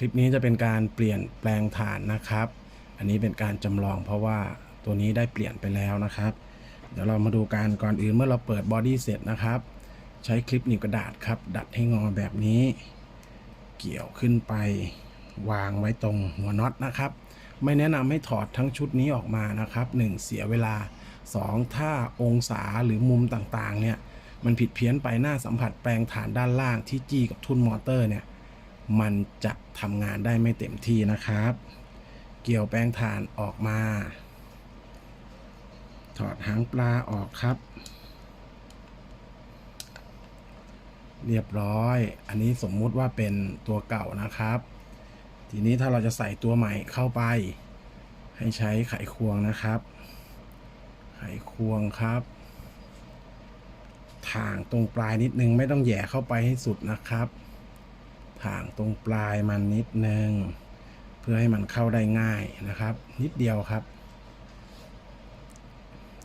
คลิปนี้จะเป็นการเปลี่ยนแปลงฐานนะครับ อันนี้เป็นการจำลองเพราะว่าตัวนี้ได้เปลี่ยนไปแล้วนะครับ เดี๋ยวเรามาดูการก่อนอื่นเมื่อเราเปิดบอดี้เสร็จนะครับ ใช้คลิปหนีบกระดาษครับ ดัดให้งอแบบนี้ เกี่ยวขึ้นไปวางไว้ตรงหัวน็อตนะครับ ไม่แนะนำให้ถอดทั้งชุดนี้ออกมานะครับ 1. เสียเวลา 2. ถ้าองศาหรือมุมต่างๆเนี่ยมันผิดเพี้ยนไปหน้าสัมผัสแปลงฐานด้านล่างที่จี้กับทุ่นมอเตอร์เนี่ย มันจะทำงานได้ไม่เต็มที่นะครับ เกี่ยวแปลงฐานออกมา ถอดหางปลาออกครับ เรียบร้อย อันนี้สมมุติว่าเป็นตัวเก่านะครับ ทีนี้ถ้าเราจะใส่ตัวใหม่เข้าไป ให้ใช้ไขควงนะครับ ไขควงครับถ่างตรงปลายนิดนึงไม่ต้องแย่เข้าไปให้สุดนะครับ ถ่างตรงปลายมันนิดนึง เพื่อให้มันเข้าได้ง่ายนะครับ นิดเดียวครับ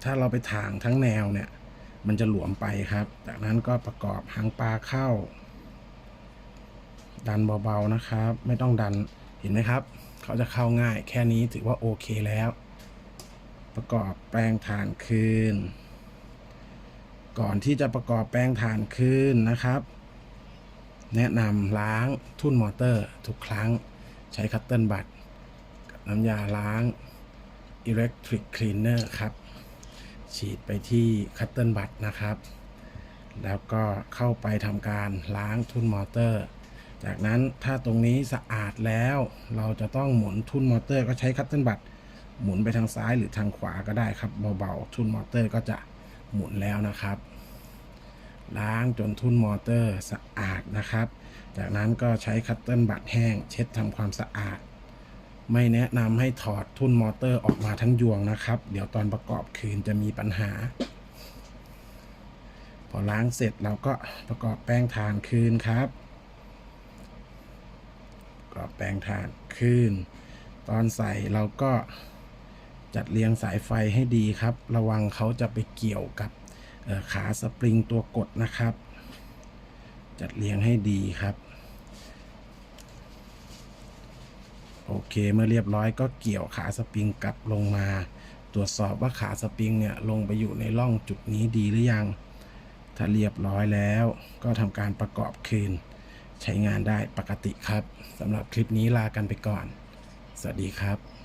ถ้าเราไปถ่างทั้งแนวเนี่ย มันจะหลวมไปครับ จากนั้นก็ประกอบหางปลาเข้า ดันเบาๆนะครับ ไม่ต้องดันเห็นไหมครับ เขาจะเข้าง่ายแค่นี้ถือว่าโอเคแล้ว ประกอบแปลงฐานคืน ก่อนที่จะประกอบแปลงฐานคืนนะครับ แนะนำล้างทุ่นมอเตอร์ ทุกครั้งใช้คัตเติลบัตน้ำยาล้าง Electric Cleaner ครับ ฉีดไปที่คัตเติลบัตนะครับ แล้วก็เข้าไปทำการล้างทุ่นมอเตอร์ จากนั้นถ้าตรงนี้สะอาดแล้ว เราจะต้องหมุนทุ่นมอเตอร์ ก็ใช้คัตเติลบัตหมุนไปทางซ้ายหรือทางขวาก็ได้ครับเบาๆทุ่นมอเตอร์ก็จะหมุนแล้วนะครับ ล้างจนทุ่นมอเตอร์สะอาดนะครับ จากนั้นก็ใช้คัตเติลบัตแห้ง เช็ดทำความสะอาด ไม่แนะนำให้ถอดทุ่นมอเตอร์ออกมาทั้งยวงนะครับ เดี๋ยวตอนประกอบคืนจะมีปัญหา พอล้างเสร็จเราก็ประกอบแป้งทานคืนครับประกอบแป้งทานคืน ตอนใส่เราก็จัดเรียงสายไฟให้ดีครับ ระวังเขาจะไปเกี่ยวกับ ขาสปริงตัวกดนะครับ จัดเรียงให้ดีครับ โอเคเมื่อเรียบร้อยก็เกี่ยวขาสปริงกลับลงมา ตรวจสอบว่าขาสปริงเนี่ยลงไปอยู่ในร่องจุดนี้ดีหรือยัง ถ้าเรียบร้อยแล้วก็ทำการประกอบคืน ใช้งานได้ปกติครับสำหรับคลิปนี้ลากันไปก่อน สวัสดีครับ